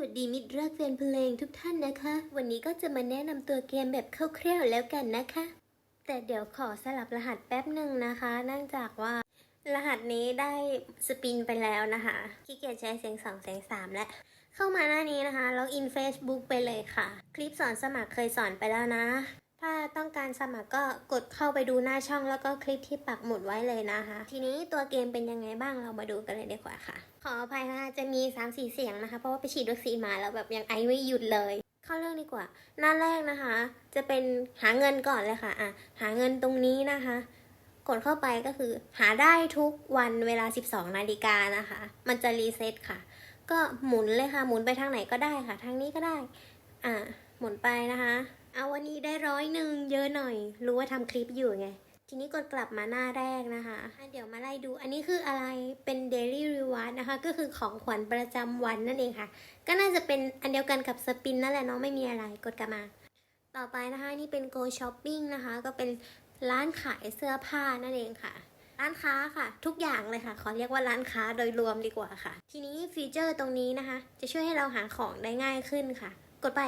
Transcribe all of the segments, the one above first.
วัสดีมิตรรักแฟนเพลงทุกท่านนะคะ วันนี้ก็จะมาแนะนำตัวเกมแบบคร่าวๆแล้วกันนะคะ แต่เดี๋ยวขอสลับรหัสแป๊บหนึ่งนะคะเนื่องจากว่ารหัสนี้ได้สปินไปแล้วนะคะขี้เกียจใช้เสียงสองเสียงสามแล้วเข้ามาหน้านี้นะคะล็อกอิน Facebook ไปเลยค่ะ คลิปสอนสมัครเคยสอนไปแล้วนะ ถ้าต้องการสมัครก็กดเข้าไปดูหน้าช่องแล้วก็คลิปที่ปักหมุดไว้เลยนะคะ ทีนี้ตัวเกมเป็นยังไงบ้างเรามาดูกันเลยดีกว่าค่ะ ขออภัยนะคะจะมี 3 4 เสียงนะคะ เพราะว่าไปฉีดวัคซีนมาแล้วแบบยังไอไม่หยุดเลย เข้าเรื่องดีกว่า หน้าแรกนะคะ จะเป็นหาเงินก่อนเลยค่ะอะหาเงินตรงนี้นะคะกดเข้าไปก็คือหาได้ทุกวันเวลา 12 นาฬิกานะคะ มันจะรีเซ็ตค่ะ ก็หมุนเลยค่ะ หมุนไปทางไหนก็ได้ค่ะ ทางนี้ก็ได้ อ่า หมุนไปนะคะ เอาวันนี้ได้ร้อยหนึ่งเยอะหน่อย รู้ว่าทำคลิปอยู่ไง ทีนี้กดกลับมาหน้าแรกนะคะะเดี๋ยวมาไล่ดู อันนี้คืออะไรเป็น daily reward นะคะ ก็คือของขวัญประจำวันนั่นเองค่ะ ก็น่าจะเป็นอันเดียวกันกับสปินนั่นแหละเนาะไม่มีอะไรกดกลับมา ต่อไปนะคะนี่เป็น go shopping นะคะ ก็เป็นร้านขายเสื้อผ้านั่นเองค่ะร้านค้าค่ะ ทุกอย่างเลยค่ะ ขอเรียกว่าร้านค้าโดยรวมดีกว่าค่ะ ทีนี้ฟีเจอร์ตรงนี้นะคะ จะช่วยให้เราหาของได้ง่ายขึ้นค่ะ กดไป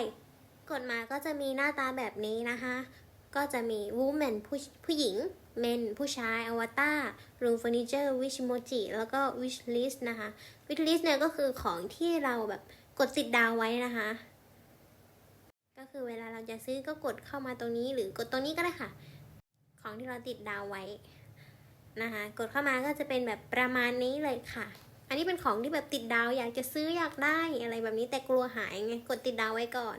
กดมาก็จะมีหน้าตาแบบนี้นะคะ ก็จะมี woman ผู้ผู้หญิง men ผู้ชาย avatar room furniture wish emoji แล้วก็ wish list นะคะ wish list เนี่ยก็คือของที่เราแบบกดติดดาวไว้นะคะ ก็คือเวลาเราจะซื้อก็กดเข้ามาตรงนี้หรือกดตรงนี้ก็ได้ค่ะ ของที่เราติดดาวไว้นะคะ กดเข้ามาก็จะเป็นแบบประมาณนี้เลยค่ะ อันนี้เป็นของที่แบบติดดาวอยากจะซื้ออยากได้อะไรแบบนี้แต่กลัวหายไง กดติดดาวไว้ก่อน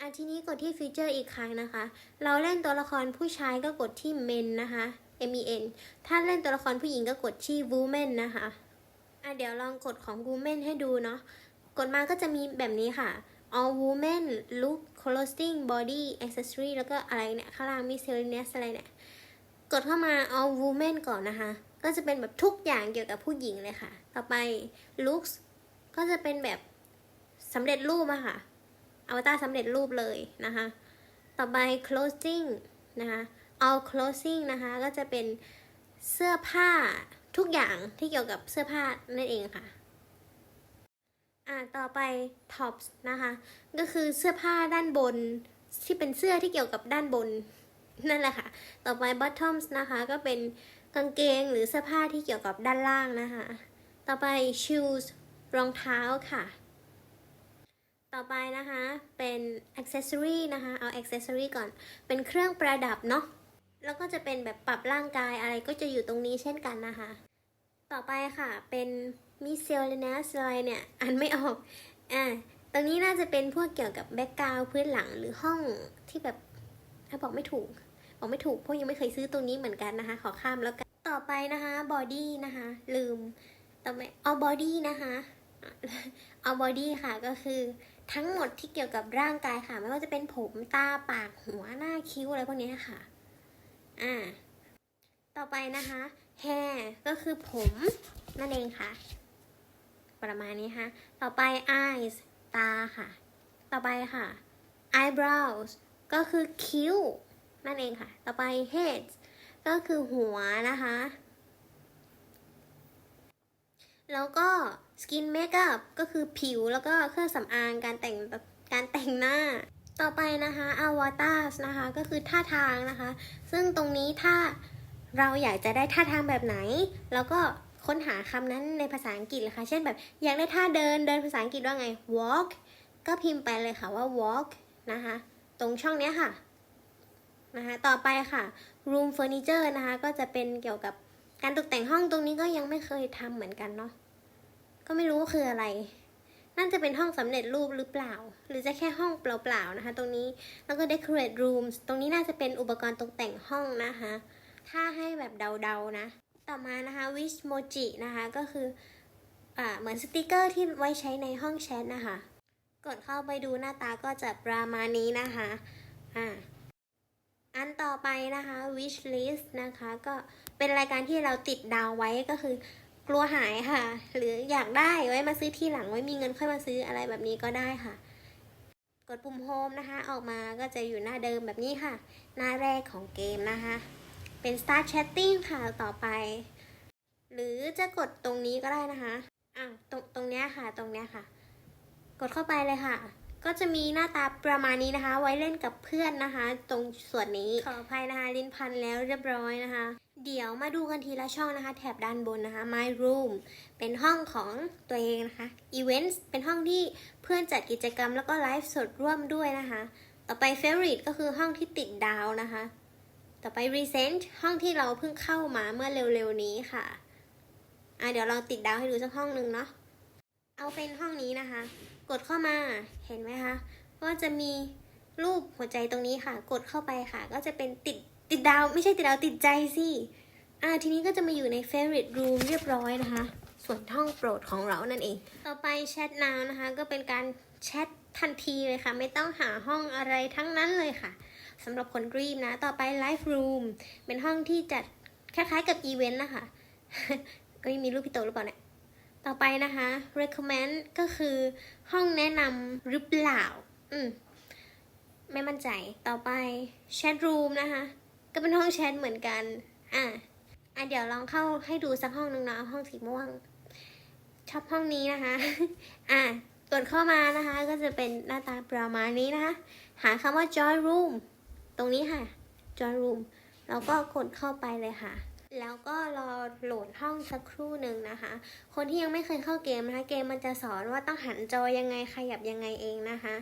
อะทีนี้กดที่ฟีเจอร์อีกครั้งนะคะ เราเล่นตัวละครผู้ชายก็กดที่ men นะคะ M E N ถ้าเล่นตัวละครผู้หญิงก็กดที่ woman นะคะอะเดี๋ยวลองกดของ woman ให้ดูเนาะ กดมาก็จะมีแบบนี้ค่ะ all woman look clothing body accessory แล้วก็อะไรเนี่ยข้างล่าง miscellaneous อะไรเนี่ย กดเข้ามา all woman ก่อนนะคะ ก็จะเป็นแบบทุกอย่างเกี่ยวกับผู้หญิงเลยค่ะ ต่อไป looks ก็จะเป็นแบบสำเร็จรูปอะค่ะ อวตารสำเร็จรูปเลยนะคะ ต่อไป clothing นะคะ all clothing นะคะก็จะเป็นเสื้อผ้าทุกอย่างที่เกี่ยวกับเสื้อผ้านั่นเองค่ะอ่าต่อไป tops นะคะ ก็คือเสื้อผ้าด้านบนที่เป็นเสื้อที่เกี่ยวกับด้านบนนั่นแหละค่ะ ต่อไป bottoms นะคะ ก็เป็นกางเกงหรือเสื้อผ้าที่เกี่ยวกับด้านล่างนะคะ ต่อไป shoes รองเท้าค่ะ ต่อไปนะคะเป็น accessory นะคะเอา accessory ก่อนเป็นเครื่องประดับเนาะแล้วก็จะเป็นแบบปรับร่างกายอะไรก็จะอยู่ตรงนี้เช่นกันนะคะ ต่อไปค่ะเป็น miscellaneous อะไรเนี่ยอ่านไม่ออกอ่าตรงนี้น่าจะเป็นพวกเกี่ยวกับแบ็กกราวพื้นหลังหรือห้องที่แบบถ้าบอกไม่ถูกบอกไม่ถูกเพราะยังไม่เคยซื้อตรงนี้เหมือนกันนะคะ ขอข้ามแล้วกันต่อไปนะคะ body นะคะ ลืมต่อไปเอา body นะคะเอา body ค่ะก็คือ ทั้งหมดที่เกี่ยวกับร่างกายค่ะ ไม่ว่าจะเป็นผมตาปากหัวหน้าคิ้วอะไรพวกนี้ค่ะ อ่า ต่อไปนะคะ hair ก็คือผมนั่นเองค่ะ ประมาณนี้ค่ะ ต่อไป eyes ตาค่ะ ต่อไปค่ะ eyebrows ก็คือคิ้วนั่นเองค่ะ ต่อไป head ก็คือหัวนะคะ แล้วก็ skin makeup ก็คือผิวแล้วก็เครื่องสำอางการแต่งการแต่งหน้า ต่อไปนะคะ avatars นะคะก็คือท่าทางนะคะ ซึ่งตรงนี้ถ้าเราอยากจะได้ท่าทางแบบไหน แล้วก็ค้นหาคำนั้นในภาษาอังกฤษเลยค่ะเช่นแบบอยากได้ท่าเดินเดินภาษาอังกฤษว่าไง walk ก็พิมพ์ไปเลยค่ะว่า walk นะคะ ตรงช่องนี้ค่ะนะคะต่อไปค่ะ room furniture นะคะ ก็จะเป็นเกี่ยวกับการตกแต่งห้องตรงนี้ก็ยังไม่เคยทำเหมือนกันเนาะ ก็ไม่รู้ว่าคืออะไร น่าจะเป็นห้องสำเร็จรูปหรือเปล่า หรือจะแค่ห้องเปล่าๆนะคะ ตรงนี้ แล้วก็ decorate rooms ตรงนี้น่าจะเป็นอุปกรณ์ตกแต่งห้องนะคะ ถ้าให้แบบเดาๆนะ ต่อมานะคะ wish moji นะคะก็คืออ่าเหมือนสติกเกอร์ที่ไว้ใช้ในห้องแชทนะคะ กดเข้าไปดูหน้าตาก็จะประมาณนี้นะคะอ่าอันต่อไปนะคะ wish list นะคะ ก็เป็นรายการที่เราติดดาวไว้ก็คือ กลัวหายค่ะ หรืออยากได้ไว้มาซื้อที่หลังไว้มีเงินค่อยมาซื้ออะไรแบบนี้ก็ได้ค่ะ กดปุ่มโฮมนะคะ ออกมาก็จะอยู่หน้าเดิมแบบนี้ค่ะ หน้าแรกของเกมนะคะ เป็น start chatting ค่ะต่อไป หรือจะกดตรงนี้ก็ได้นะคะอะตรงตรงเนี้ยค่ะ ตรงเนี้ยค่ะ กดเข้าไปเลยค่ะ ก็จะมีหน้าตาประมาณนี้นะคะ ไว้เล่นกับเพื่อนนะคะ ตรงส่วนนี้ขออภัยนะคะ ลิ้นพันแล้วเรียบร้อยนะคะ เดี๋ยวมาดูกันทีละช่องนะคะ แถบด้านบนนะคะ My Room เป็นห้องของตัวเองนะคะ Events เป็นห้องที่เพื่อนจัดกิจกรรมแล้วก็ไลฟ์สดร่วมด้วยนะคะ ต่อไป Favorite ก็คือห้องที่ติดดาวนะคะ ต่อไป Recent ห้องที่เราเพิ่งเข้ามาเมื่อเร็วๆนี้ค่ะอะเดี๋ยวลองติดดาวให้ดูสักห้องหนึ่งเนาะเอาเป็นห้องนี้นะคะ กดเข้ามาเห็นไหมคะ ก็จะมีรูปหัวใจตรงนี้ค่ะ กดเข้าไปค่ะ ก็จะเป็นติดติดดาว ไม่ใช่ติดดาวติดใจสิอ่าทีนี้ก็จะมาอยู่ใน favorite room เรียบร้อยนะคะ ส่วนห้องโปรดของเรานั่นเอง ต่อไปแชท now นะคะ ก็เป็นการแชททันทีเลยค่ะ ไม่ต้องหาห้องอะไรทั้งนั้นเลยค่ะสำหรับคนรีมนะ ต่อไป live room เป็นห้องที่จัดคล้ายๆกับอีเวนต์นะคะเอ้ยมีรูปพี่โตหรือเปล่าเนี่ย ต่อไปนะคะ recommend ก็คือ ห้องแนะนำหรือเปล่า อืม ไม่มั่นใจ ต่อไป chat room นะคะ ก็เป็นห้องแชทเหมือนกัน อะอะเดี๋ยวลองเข้าให้ดูสักห้องนึงนะห้องสีม่วง ชอบห้องนี้นะคะ อะกดเข้ามานะคะ ก็จะเป็นหน้าตาประมาณนี้นะคะ หาคำว่า joy room ตรงนี้ค่ะ joy room แล้วก็กดเข้าไปเลยค่ะ แล้วก็รอโหลดห้องสักครู่หนึ่งนะคะ คนที่ยังไม่เคยเข้าเกมนะคะ เกมมันจะสอนว่าต้องหันจอยังไงขยับยังไงเองนะคะ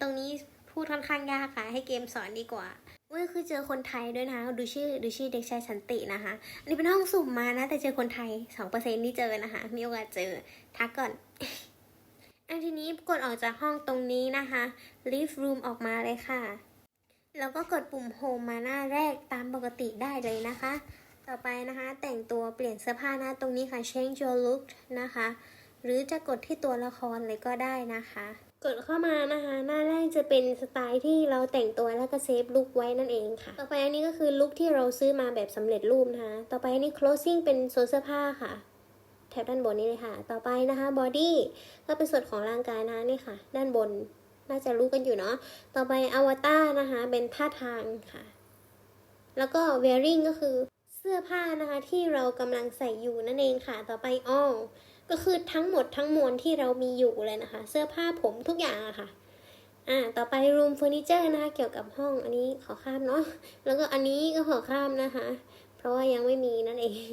ตรงนี้พูดค่อนข้างยากค่ะ ให้เกมสอนดีกว่าเว้ยคือเจอคนไทยด้วยนะคะดูชื่อดูชื่อเด็กชายสันตินะคะ อันนี้เป็นห้องสุ่มมานะ แต่เจอคนไทยสองเปอร์เซ็นที่เจอนะคะ มีโอกาสเจอทักก่อนอันทีนี้กดออกจากห้องตรงนี้นะคะ leave room ออกมาเลยค่ะ แล้วก็กดปุ่ม home มาหน้าแรกตามปกติได้เลยนะคะ ต่อไปนะคะ แต่งตัวเปลี่ยนเสื้อผ้านะตรงนี้ค่ะ change your look นะคะ หรือจะกดที่ตัวละครเลยก็ได้นะคะ กดเข้ามานะคะ หน้าแรกจะเป็นสไตล์ที่เราแต่งตัวแล้วก็เซฟลุคไว้นั่นเองค่ะ ต่อไปอันนี้ก็คือลุคที่เราซื้อมาแบบสำเร็จรูปนะคะ ต่อไปอันนี้ closing เป็นโซนเสื้อผ้าค่ะแถบด้านบนนี้เลยค่ะ ต่อไปนะคะ body ก็เป็นส่วนของร่างกายนะคะนี่ค่ะ ด้านบน น่าจะรู้กันอยู่เนาะ ต่อไปอวตารนะคะ เป็นท่าทางค่ะ แล้วก็ wearing ก็คือเสื้อผ้านะคะที่เรากำลังใส่อยู่นั่นเองค่ะ ต่อไป all ก็คือทั้งหมดทั้งมวลที่เรามีอยู่เลยนะคะ เสื้อผ้าผมทุกอย่างอะค่ะ อ่า ต่อไป room furniture นะคะ เกี่ยวกับห้อง อันนี้ขอข้ามเนาะ แล้วก็อันนี้ก็ขอข้ามนะคะ เพราะว่ายังไม่มีนั่นเอง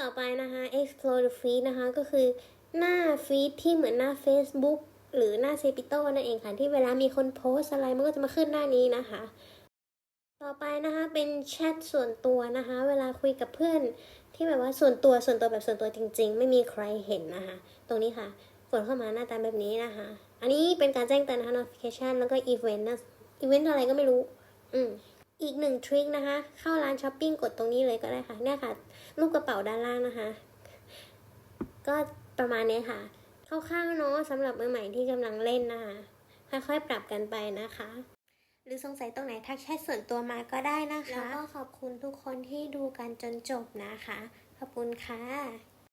ต่อไปนะคะ explore the feed นะคะ ก็คือหน้าฟีดที่เหมือนหน้า Facebook หรือหน้าเซปิโตนั่นเองค่ะ ที่เวลามีคนโพสอะไรมันก็จะมาขึ้นหน้านี้นะคะ ต่อไปนะคะ เป็นแชทส่วนตัวนะคะ เวลาคุยกับเพื่อน ที่แบบว่าส่วนตัวส่วนตัวแบบส่วนตัวจริง ๆ ไม่มีใครเห็นนะคะ ตรงนี้ค่ะกดเข้ามาหน้าตาแบบนี้นะคะ อันนี้เป็นการแจ้งเตือนนะคะ notification แล้วก็ event นะ event อะไรก็ไม่รู้ อืมอีกหนึ่งทริคนะคะ เข้าร้านช้อปปิ้งกดตรงนี้เลยก็ได้ค่ะเนี่ยค่ะ รูปกระเป๋าด้านล่างนะคะ ก็ประมาณนี้ค่ะ คร่าวๆเนาะสำหรับมือใหม่ที่กำลังเล่นนะคะค่อยๆปรับกันไปนะคะ หรือสงสัยตรงไหนทักแชทส่วนตัวมาก็ได้นะคะ แล้วก็ขอบคุณทุกคนที่ดูกันจนจบนะคะ ขอบคุณค่ะ